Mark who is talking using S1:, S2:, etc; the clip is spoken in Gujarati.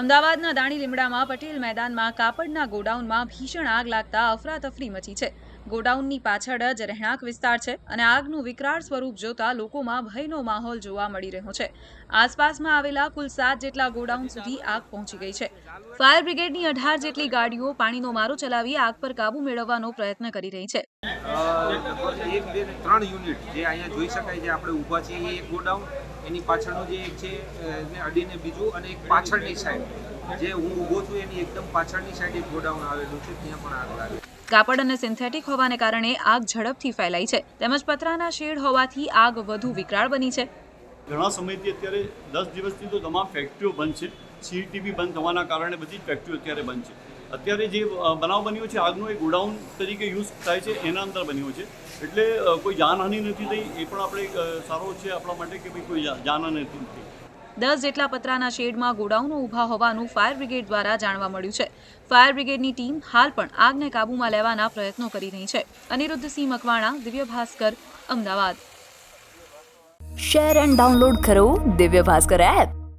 S1: અમદાવાદના દાણી લીમડામાં પટેલ મેદાનમાં કાપડના ગોડાઉનમાં ભીષણ આગ લાગતા અફરાતફરી મચી છે. ગોડાઉનની પાછળ જ રહેણાંક વિસ્તાર છે અને આગનું વિકરાળ સ્વરૂપ જોતા લોકોમાં ભયનો માહોલ જોવા મળી રહ્યો છે. આસપાસમાં આવેલા કુલ સાત જેટલા ગોડાઉન સુધી આગ પહોંચી ગઈ છે. ફાયર બ્રિગેડની અઢાર જેટલી ગાડીઓ પાણીનો મારો ચલાવી આગ પર કાબુ મેળવવાનો પ્રયત્ન કરી રહી છે.
S2: ત્રણ યુનિટ જે અહીંયા જોઈ શકાય છે. આપણે ઊભા છીએ એ ગોડાઉન. એની પાછળનો જે એક છે એને અડીને બીજું અને એક પાછળની સાઈડ જે હું ઊભો છું એની એકદમ પાછળની સાઈડ એક ગોડાઉન આવેલું છે ત્યાં પણ આગ લાગે.
S1: કાપડ અને સિન્થેટિક હોવાને કારણે આગ ઝડપથી ફેલાઈ છે. તેમજ પતરાના શેડ હોવાથી આગ વધુ વિકરાળ બની છે.
S3: ઘણા સમયથી અત્યારે દસ દિવસથી તો તમામ ફેક્ટરીઓ બંધ છે. સીટીબી બંધ થવાના કારણે બધી જ ફેક્ટરીઓ અત્યારે બંધ છે. અત્યારે જે બનાવ બન્યો છે આગનો એક ગોડાઉન તરીકે યુઝ થાય છે એના અંદર બન્યો છે. એટલે કોઈ જાનહાનિ નથી થઈ એ પણ આપણે સારો છે આપણા માટે કે ભાઈ કોઈ જાનહાનિ નથી થઈ.
S1: દસ જેટલા પતરાના શેડમાં ગોડાઉનો ઊભા હોવાનું ફાયર બ્રિગેડ દ્વારા જાણવા મળ્યું છે. ફાયર બ્રિગેડની ટીમ હાલ પણ આગને કાબૂમાં લેવાના પ્રયત્નો કરી રહી છે. Aniruddhsinh Makwana Divya Bhaskar Ahmedabad.
S4: Share and download કરો દિવ્ય ભાસ્કર એપ.